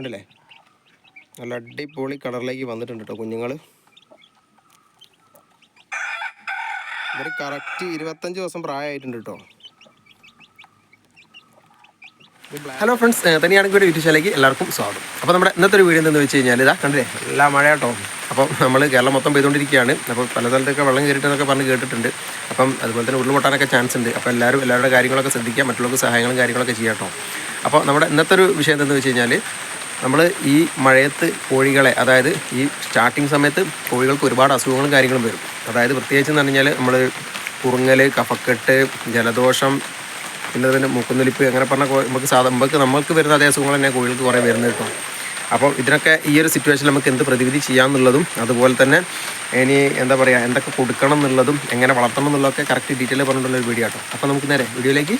കണ്ടില്ലേ നല്ല അടിപൊളി കളറിലേക്ക് വന്നിട്ടുണ്ട് കേട്ടോ കുഞ്ഞുങ്ങൾ ഇവർ കറക്റ്റ് ഇരുപത്തഞ്ച് ദിവസം പ്രായമായിട്ടുണ്ട് കേട്ടോ ഹലോ ഫ്രണ്ട്സ് തന്നെയാണെങ്കിൽ ഒരു യൂട്യൂബ് എല്ലാവർക്കും സ്വാഗതം. അപ്പോൾ നമ്മുടെ ഇന്നത്തെ ഒരു വീഡിയോ എന്താണെന്ന് വെച്ച് കഴിഞ്ഞാൽ ഇതാ കണ്ടില്ലേ? എല്ലാ മഴ കേട്ടോ നമ്മൾ കേരളം മൊത്തം പെയ്തുകൊണ്ടിരിക്കുകയാണ്. അപ്പോൾ പല സ്ഥലത്തൊക്കെ വെള്ളം കയറിയിട്ടെന്നൊക്കെ പറഞ്ഞ് കേട്ടിട്ടുണ്ട്. അപ്പം അതുപോലെ തന്നെ ഉരുൾപൊട്ടാനൊക്കെ ചാൻസ് ഉണ്ട്. അപ്പോൾ എല്ലാവരും എല്ലാവരുടെ കാര്യങ്ങളൊക്കെ ശ്രദ്ധിക്കുക. മറ്റുള്ളവർക്ക് സഹായങ്ങളും കാര്യങ്ങളൊക്കെ ചെയ്യാം കേട്ടോ അപ്പോൾ നമ്മുടെ ഇന്നത്തെ ഒരു വിഷയം എന്താണെന്ന് വെച്ച് കഴിഞ്ഞാൽ നമ്മൾ ഈ മഴയത്ത് കോഴികളെ അതായത് ഈ സ്റ്റാർട്ടിങ് സമയത്ത് കോഴികൾക്ക് ഒരുപാട് അസുഖങ്ങളും കാര്യങ്ങളും വരും. അതായത് പ്രത്യേകിച്ച് എന്ന് പറഞ്ഞു കഴിഞ്ഞാൽ നമ്മൾ കുറുങ്ങൽ കഫക്കെട്ട് ജലദോഷം പിന്നെ അതിന്റെ മൂക്കുന്നൊലിപ്പ് അങ്ങനെ പറഞ്ഞ നമുക്ക് സാധാ നമുക്ക് നമ്മൾക്ക് വരുന്ന അതേ അസുഖങ്ങൾ തന്നെ കോഴികൾക്ക് കുറേ വരുന്നത് കേട്ടോ. അപ്പോൾ ഇതിനൊക്കെ ഈ ഒരു സിറ്റുവേഷനിൽ നമുക്ക് എന്ത് പ്രതിവിധി ചെയ്യാമെന്നുള്ളതും അതുപോലെ തന്നെ ഇനി എന്താ പറയുക എന്തൊക്കെ കൊടുക്കണം എന്നുള്ളതും എങ്ങനെ വളർത്തണം എന്നുള്ളതൊക്കെ കറക്റ്റ് ഡീറ്റെയിൽ പറഞ്ഞിട്ടുള്ള ഒരു വീഡിയോ കേട്ടോ അപ്പോൾ നമുക്ക് നേരെ വീഡിയോയിലേക്ക്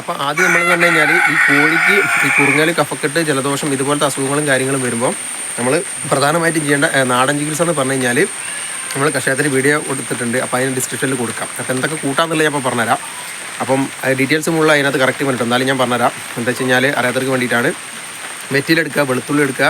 അപ്പോൾ ആദ്യം നമ്മൾ പറഞ്ഞു കഴിഞ്ഞാൽ ഈ കോഴിക്ക് ഈ കുറുങ്ങൽ കഫക്കെട്ട് ജലദോഷം ഇതുപോലത്തെ അസുഖങ്ങളും കാര്യങ്ങളും വരുമ്പോൾ നമ്മൾ പ്രധാനമായിട്ടും ചെയ്യേണ്ട നാടൻ ചികിത്സ എന്ന് പറഞ്ഞു കഴിഞ്ഞാൽ നമ്മൾ കഷായത്തിന് വീഡിയോ കൊടുത്തിട്ടുണ്ട്. അപ്പോൾ അതിന് ഡിസ്ക്രിപ്ഷനിൽ കൊടുക്കാം. അപ്പോൾ എന്തൊക്കെ കൂട്ടാന്നുള്ള ഞാൻ പറഞ്ഞുതരാം. അപ്പം ഡീറ്റെയിൽസ് ഉള്ള അതിനകത്ത് കറക്റ്റ് പറഞ്ഞിട്ട് എന്നാലും ഞാൻ പറഞ്ഞുതരാം. എന്താ വെച്ച് കഴിഞ്ഞാൽ അറിയാത്തവർക്ക് വേണ്ടിയിട്ടാണ് വെറ്റിലെടുക്കുക വെളുത്തുള്ളി എടുക്കുക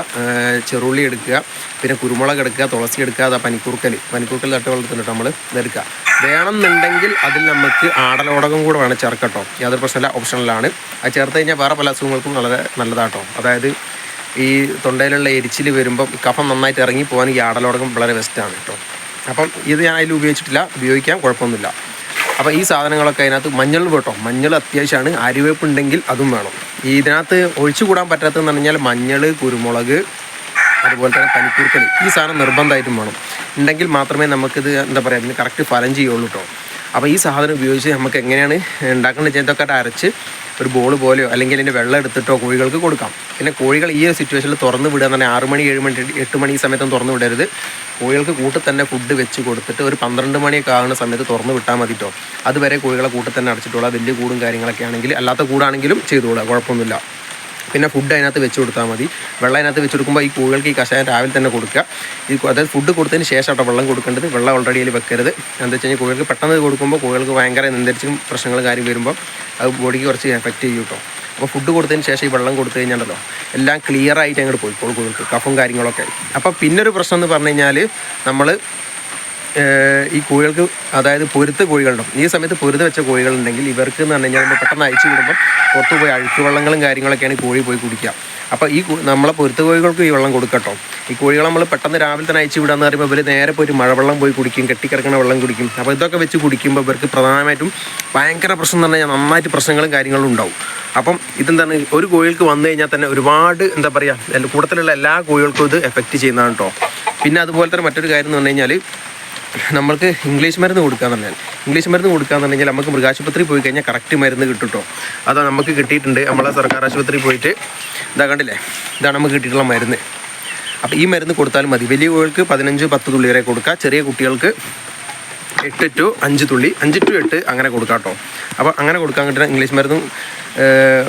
ചെറുള്ളി എടുക്കുക പിന്നെ കുരുമുളക് എടുക്കുക തുളസി എടുക്കുക അതാ പനിക്കൂർക്കൽ പനിക്കൂർക്കൽ തട്ട് വളർത്തുന്നുണ്ട് നമ്മൾ ഇതെടുക്കുക വേണമെന്നുണ്ടെങ്കിൽ അതിൽ നമുക്ക് ആടലോടകം കൂടെ വേണം ചേർക്കട്ടോ. യാതൊരു പ്രശ്നമില്ല ഓപ്ഷനിലാണ്. അത് ചേർത്ത് കഴിഞ്ഞാൽ വേറെ പല അസുഖങ്ങൾക്കും വളരെ നല്ലതാട്ടോ. അതായത് ഈ തൊണ്ടയിലുള്ള എരിച്ചിൽ വരുമ്പം കഫം നന്നായിട്ട് ഇറങ്ങി പോകാൻ ഈ ആടലോടകം വളരെ ബെസ്റ്റാണ് കേട്ടോ. അപ്പം ഇത് ഞാൻ അതിൽ ഉപയോഗിച്ചിട്ടില്ല. ഉപയോഗിക്കാം കുഴപ്പമൊന്നുമില്ല. അപ്പോൾ ഈ സാധനങ്ങളൊക്കെ അതിനകത്ത് മഞ്ഞൾ കേട്ടോ. മഞ്ഞൾ അത്യാവശ്യമാണ്. അരിവേപ്പ് ഉണ്ടെങ്കിൽ അതും വേണം. ഈ ഇതിനകത്ത് ഒഴിച്ചു കൂടാൻ പറ്റാത്തതെന്ന് പറഞ്ഞാൽ മഞ്ഞൾ കുരുമുളക് അതുപോലെ തന്നെ പനിക്കൂർക്കൽ ഈ സാധനം നിർബന്ധമായിട്ടും വേണം. ഉണ്ടെങ്കിൽ മാത്രമേ നമുക്കിത് എന്താ പറയുക ഇതിന് കറക്റ്റ് ഫലം ചെയ്യുള്ളൂ കേട്ടോ. അപ്പോൾ ഈ സാധനം ഉപയോഗിച്ച് നമുക്ക് എങ്ങനെയാണ് ഉണ്ടാക്കേണ്ടത്? ചേട്ടൊക്കെ അരച്ച് ഒരു ബോൾ പോലെയോ അല്ലെങ്കിൽ അതിന്റെ വെള്ളം എടുത്തിട്ടോ കോഴികൾക്ക് കൊടുക്കാം. പിന്നെ കോഴികൾ ഈ ഒരു സിറ്റുവേഷനിൽ തുറന്ന് വിടുക എന്ന് പറഞ്ഞാൽ ആറ് മണി ഏഴ് മണി എട്ട് മണി സമയത്തും തുറന്ന് വിടരുത്. കോഴികൾക്ക് കൂട്ടിൽ തന്നെ ഫുഡ് വെച്ച് കൊടുത്തിട്ട് ഒരു പന്ത്രണ്ട് മണിയൊക്കെ ആകുന്ന സമയത്ത് തുറന്ന് വിട്ടാൽ മതി കേട്ടോ അതുവരെ കോഴികളെ കൂട്ടിൽ തന്നെ അടച്ചിട്ടുള്ള വലിയ കൂടും കാര്യങ്ങളൊക്കെ ആണെങ്കിൽ അല്ലാത്ത കൂടാണെങ്കിലും ചെയ്തോളാം കുഴപ്പമൊന്നുമില്ല. പിന്നെ ഫുഡ് അതിനകത്ത് വെച്ച് കൊടുത്താൽ മതി. വെള്ളം അതിനകത്ത് വെച്ച് കൊടുക്കുമ്പോൾ ഈ കോഴികൾക്ക് ഈ കഷായം രാവിലെ തന്നെ കൊടുക്കുക. ഈ അതായത് ഫുഡ് കൊടുത്തതിന് ശേഷം കേട്ടോ വെള്ളം കൊടുക്കേണ്ടത്. വെള്ളം ഓൾറെഡി അതിൽ വെക്കരുത്. എന്താ വെച്ച് കഴിഞ്ഞാൽ കോഴികൾക്ക് പെട്ടെന്ന് കൊടുക്കുമ്പോൾ കോഴികൾക്ക് ഭയങ്കര നിന്ദരിച്ചും പ്രശ്നങ്ങൾ കാര്യം വരുമ്പോൾ അത് ബോഡിക്ക് കുറച്ച് എഫക്റ്റ് ചെയ്യും കേട്ടോ അപ്പോൾ ഫുഡ് കൊടുത്തതിന് ശേഷം ഈ വെള്ളം കൊടുത്തു കഴിഞ്ഞാണ്ടല്ലോ എല്ലാം ക്ലിയർ ആയിട്ട് അങ്ങോട്ട് പോയിക്കോളും കോഴികൾക്ക് കഫും കാര്യങ്ങളൊക്കെ. അപ്പോൾ പിന്നൊരു പ്രശ്നം എന്ന് പറഞ്ഞു കഴിഞ്ഞാൽ നമ്മൾ ഈ കോഴികൾക്ക് അതായത് പൊരുത്ത കോഴികളുണ്ടാവും ഈ സമയത്ത് പൊരുത്ത് വെച്ച കോഴികളുണ്ടെങ്കിൽ ഇവർക്ക് എന്ന് പറഞ്ഞു കഴിഞ്ഞാൽ പെട്ടെന്ന് അയച്ചു വിടുമ്പോൾ പുറത്ത് പോയി അഴുക്ക് വെള്ളങ്ങളും കാര്യങ്ങളൊക്കെയാണ് കോഴി പോയി കുടിക്കുക. അപ്പോൾ ഈ നമ്മളെ പൊരുത്ത കോഴികൾക്ക് ഈ വെള്ളം കൊടുക്കട്ടോ. ഈ കോഴികളെ നമ്മൾ പെട്ടെന്ന് രാവിലെ തന്നെ അയച്ചു വിടാന്ന് പറയുമ്പോൾ ഇവർ നേരെ പോയി മഴവെള്ളം പോയി കുടിക്കും കെട്ടിക്കിടക്കുന്ന വെള്ളം കുടിക്കും. അപ്പോൾ ഇതൊക്കെ വെച്ച് കുടിക്കുമ്പോൾ ഇവർക്ക് പ്രധാനമായിട്ടും ഭയങ്കര പ്രശ്നം എന്ന് പറഞ്ഞാൽ നന്നായിട്ട് പ്രശ്നങ്ങളും കാര്യങ്ങളും ഉണ്ടാവും. അപ്പം ഇതെന്താണ്? ഒരു കോഴികൾക്ക് വന്നു കഴിഞ്ഞാൽ തന്നെ ഒരുപാട് എന്താ പറയുക കൂട്ടത്തിലുള്ള എല്ലാ കോഴികൾക്കും ഇത് എഫക്റ്റ് ചെയ്യുന്നതാണ് കേട്ടോ പിന്നെ അതുപോലെ തന്നെ മറ്റൊരു കാര്യം എന്ന് പറഞ്ഞു കഴിഞ്ഞാൽ നമ്മൾക്ക് ഇംഗ്ലീഷ് മരുന്ന് കൊടുക്കാന്ന് പറഞ്ഞാൽ ഇംഗ്ലീഷ് മരുന്ന് കൊടുക്കാന്നുണ്ടെങ്കിൽ നമുക്ക് മൃഗാശുപത്രി പോയി കഴിഞ്ഞാൽ കറക്റ്റ് മരുന്ന് കിട്ടും അതാ നമുക്ക് കിട്ടിയിട്ടുണ്ട്. നമ്മളെ സർക്കാർ ആശുപത്രി പോയിട്ട് ഇതാ കണ്ടില്ലേ? ഇതാണ് നമുക്ക് കിട്ടിയിട്ടുള്ള മരുന്ന്. അപ്പോൾ ഈ മരുന്ന് കൊടുത്താലും മതി. വലിയ കോഴികൾക്ക് പതിനഞ്ച് പത്ത് തുള്ളി വരെ കൊടുക്കുക ചെറിയ കുട്ടികൾക്ക് എട്ട് ടു അഞ്ച് തുള്ളി അഞ്ച് ടു എട്ട് അങ്ങനെ കൊടുക്കാം കേട്ടോ. അപ്പോൾ അങ്ങനെ കൊടുക്കാൻ കിട്ടുന്ന ഇംഗ്ലീഷ് മരുന്നും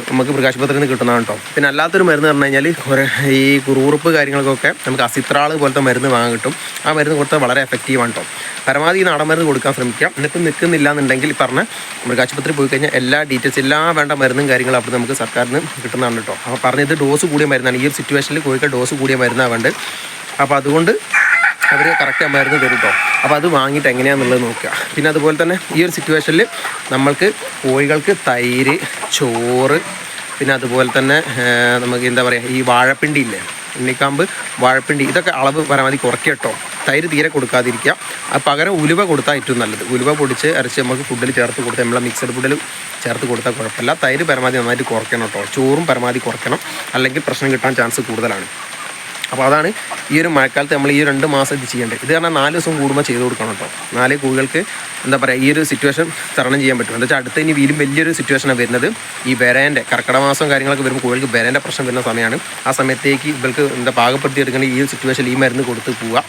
നമുക്ക് മൃഗാശുപത്രിയിൽ നിന്ന് കിട്ടുന്നതാണ് കേട്ടോ പിന്നെ അല്ലാത്തൊരു മരുന്ന് പറഞ്ഞു കഴിഞ്ഞാൽ കുറേ ഈ കുറുറുപ്പ് കാര്യങ്ങൾക്കൊക്കെ നമുക്ക് അസിത്രാൾ പോലത്തെ മരുന്ന് വാങ്ങാൻ കിട്ടും. ആ മരുന്ന് കൊടുത്താൽ വളരെ എഫക്റ്റീവാണ് കേട്ടോ പരമാവധി ഈ നാടൻ മരുന്ന് കൊടുക്കാൻ ശ്രമിക്കാം എന്നിട്ട് നിൽക്കുന്നില്ല എന്നുണ്ടെങ്കിൽ പറഞ്ഞ മൃഗാശുപത്രി പോയി കഴിഞ്ഞാൽ എല്ലാ ഡീറ്റെയിൽസ് എല്ലാ വേണ്ട മരുന്നും കാര്യങ്ങളും അവിടെ നമുക്ക് സർക്കാരിന് കിട്ടുന്നതാണ് കേട്ടോ അപ്പോൾ പറഞ്ഞത് ഡോസ് കൂടിയ മരുന്നാണ്. ഈ ഒരു സിറ്റുവേഷനിൽ കോഴിക്കൽ ഡോസ് കൂടിയ മരുന്നാണ് വേണ്ടത്. അപ്പോൾ അതുകൊണ്ട് അവർ കറക്റ്റ് മരുന്ന് തരും കേട്ടോ അപ്പോൾ അത് വാങ്ങിയിട്ട് എങ്ങനെയാണെന്നുള്ളത് നോക്കുക. പിന്നെ അതുപോലെ തന്നെ ഈ ഒരു സിറ്റുവേഷനിൽ നമ്മൾക്ക് കോഴികൾക്ക് തൈര് ചോറ് പിന്നെ അതുപോലെ തന്നെ നമുക്ക് എന്താ പറയുക ഈ വാഴപ്പിണ്ടി ഇല്ലേ? ഉണ്ണിക്കാമ്പ് വാഴപ്പിണ്ടി ഇതൊക്കെ അളവ് പരമാവധി കുറയ്ക്കുക കേട്ടോ തൈര് തീരെ കൊടുക്കാതിരിക്കുക. അത് പകരം ഉലുവ കൊടുത്താൽ ഏറ്റവും നല്ലത്. ഉലുവ പൊടിച്ച് അരച്ച് നമുക്ക് ഫുഡിൽ ചേർത്ത് കൊടുത്ത് നമ്മളെ മിക്സഡ് ഫുഡിൽ ചേർത്ത് കൊടുത്താൽ കുഴപ്പമില്ല. തൈര് പരമാവധി നന്നായിട്ട് കുറയ്ക്കണം കേട്ടോ ചോറും പരമാവധി കുറയ്ക്കണം. അല്ലെങ്കിൽ പ്രശ്നം കിട്ടാൻ ചാൻസ് കൂടുതലാണ്. അപ്പോൾ അതാണ് ഈ ഒരു മഴക്കാലത്ത് നമ്മൾ ഈ രണ്ട് മാസം ഇത് ചെയ്യേണ്ടത്. ഇത് കാരണം നാല് ദിവസം കൂടുമ്പോൾ ചെയ്ത് കൊടുക്കണം കേട്ടോ. നാല് കോഴികൾക്ക് എന്താ പറയുക ഈ ഒരു സിറ്റുവേഷൻ തരണം ചെയ്യാൻ പറ്റും. എന്താ വെച്ചാൽ അടുത്ത ഇനി വീലും വലിയൊരു സിറ്റുവേഷനാണ് വരുന്നത്. ഈ വരേന്റെ കർക്കിടക മാസം കാര്യങ്ങളൊക്കെ വരുമ്പോൾ കോഴികൾക്ക് വരേന്റെ പ്രശ്നം വരുന്ന സമയമാണ്. ആ സമയത്തേക്ക് ഇവർക്ക് എന്താ പാകപ്പെടുത്തി എടുക്കേണ്ട ഈ സിറ്റുവേഷനിൽ ഈ മരുന്ന് കൊടുത്ത് പോവുക.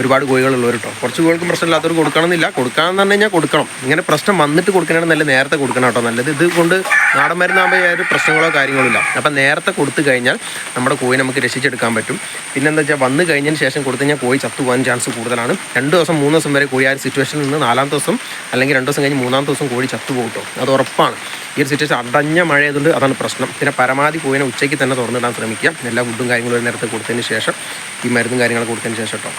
ഒരുപാട് കോഴികളുള്ളവർ കേട്ടോ കുറച്ച് കോഴികൾക്കും പ്രശ്നമില്ലാത്തവർ കൊടുക്കണമെന്നില്ല. കൊടുക്കാമെന്ന് പറഞ്ഞു കഴിഞ്ഞാൽ കൊടുക്കണം. ഇങ്ങനെ പ്രശ്നം വന്നിട്ട് കൊടുക്കണമെങ്കിൽ നല്ല നേരത്തെ കൊടുക്കണം കേട്ടോ നല്ലത് ഇത് കൊണ്ട് നാടൻ മരുന്നാകുമ്പോൾ ഒരു പ്രശ്നങ്ങളോ കാര്യങ്ങളോ ഇല്ല. അപ്പം നേരത്തെ കൊടുത്തു കഴിഞ്ഞാൽ നമ്മുടെ കോഴി നമുക്ക് രക്ഷിച്ചെടുക്കാൻ പറ്റും. പിന്നെ എന്താ വെച്ചാൽ വന്നു കഴിഞ്ഞതിന് ശേഷം കൊടുത്തു കഴിഞ്ഞാൽ കോഴി ചത്തു പോകാൻ ചാൻസ് കൂടുതലാണ്. രണ്ട് ദിവസം മൂന്ന് ദിവസം വരെ കോഴി ആ സിറ്റുവേഷനിൽ നിന്ന് നാലാം ദിവസം അല്ലെങ്കിൽ രണ്ട് ദിവസം കഴിഞ്ഞ് മൂന്നാം ദിവസം കോഴി ചത്തു പോകും കേട്ടോ അത് ഉറപ്പാണ്. ഈ ഒരു സിറ്റുവേഷൻ അടഞ്ഞ മഴ ആയതുകൊണ്ട് അതാണ് പ്രശ്നം. പിന്നെ പരമാവധി കോഴിനെ ഉച്ചയ്ക്ക് തന്നെ തുറന്നിടാൻ ശ്രമിക്കുക. എല്ലാ ഫുഡും കാര്യങ്ങളും ഒരു നേരത്തെ കൊടുത്തതിന് ശേഷം ഈ മരുന്നും കാര്യങ്ങളും കൊടുത്തതിന് ശേഷം കേട്ടോ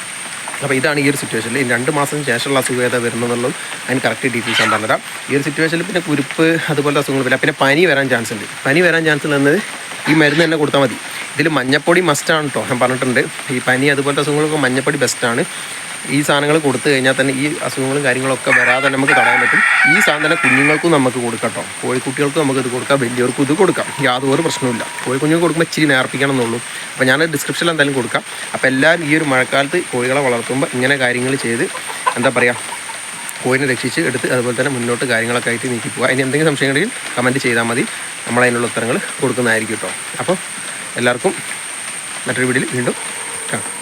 അപ്പോൾ ഇതാണ് ഈ ഒരു സിറ്റുവേഷനിൽ ഈ രണ്ട് മാസത്തിന് ശേഷമുള്ള അസുഖം ഏതാ വരുന്നതെന്നുള്ളതും അതിന് കറക്റ്റ് ഡീറ്റെയിൽസ് ഞാൻ പറഞ്ഞുതരാം. ഈ ഒരു സിറ്റുവേഷനിൽ പിന്നെ കുരുപ്പ് അതുപോലെ അസുഖങ്ങൾ വരില്ല പിന്നെ പനി വരാൻ ചാൻസ് ഉണ്ട്. പനി വരാൻ ചാൻസ് ഉള്ളത് ഈ മരുന്ന് തന്നെ കൊടുത്താൽ മതി. ഇതിൽ മഞ്ഞപ്പൊടി മസ്റ്റാണ് കേട്ടോ ഞാൻ പറഞ്ഞിട്ടുണ്ട്. ഈ പനി അതുപോലത്തെ അസുഖങ്ങളൊക്കെ മഞ്ഞപ്പൊടി ബെസ്റ്റാണ് ഈ സാധനങ്ങൾ കൊടുത്തു കഴിഞ്ഞാൽ തന്നെ ഈ അസുഖങ്ങളും കാര്യങ്ങളൊക്കെ വരാതെ നമുക്ക് തടയാൻ പറ്റും. ഈ സാധനം കുഞ്ഞുങ്ങൾക്കും നമുക്ക് കൊടുക്കട്ടോ കേട്ടോ. കോഴിക്കുട്ടികൾക്കും നമുക്ക് ഇത് കൊടുക്കാം. വലിയവർക്കും ഇത് കൊടുക്കാം. യാതൊരു പ്രശ്നവുമില്ല. കോഴിക്കുഞ്ഞുങ്ങൾക്ക് കൊടുക്കുമ്പോൾ ഇച്ചിരി നേർപ്പിക്കണം എന്നുള്ളൂ അപ്പോൾ ഞാൻ ഡിസ്ക്രിപ്ഷനിൽ എന്തായാലും കൊടുക്കാം. അപ്പോൾ എല്ലാവരും ഈ ഒരു മഴക്കാലത്ത് കോഴികളെ വളർത്തുമ്പോൾ ഇങ്ങനെ കാര്യങ്ങൾ ചെയ്ത് എന്താ പറയുക കോഴിനെ രക്ഷിച്ച് എടുത്ത് അതുപോലെ തന്നെ മുന്നോട്ട് കാര്യങ്ങളൊക്കെ ആയിട്ട് നീക്കി പോകുക അതിന് എന്തെങ്കിലും സംശയമുണ്ടെങ്കിൽ കമന്റ് ചെയ്താൽ മതി. നമ്മൾ അതിനുള്ള ഉത്തരങ്ങൾ കൊടുക്കുന്നതായിരിക്കും കേട്ടോ. അപ്പോൾ എല്ലാവർക്കും മറ്റൊരു വീഡിയോയിൽ വീണ്ടും കാണാം.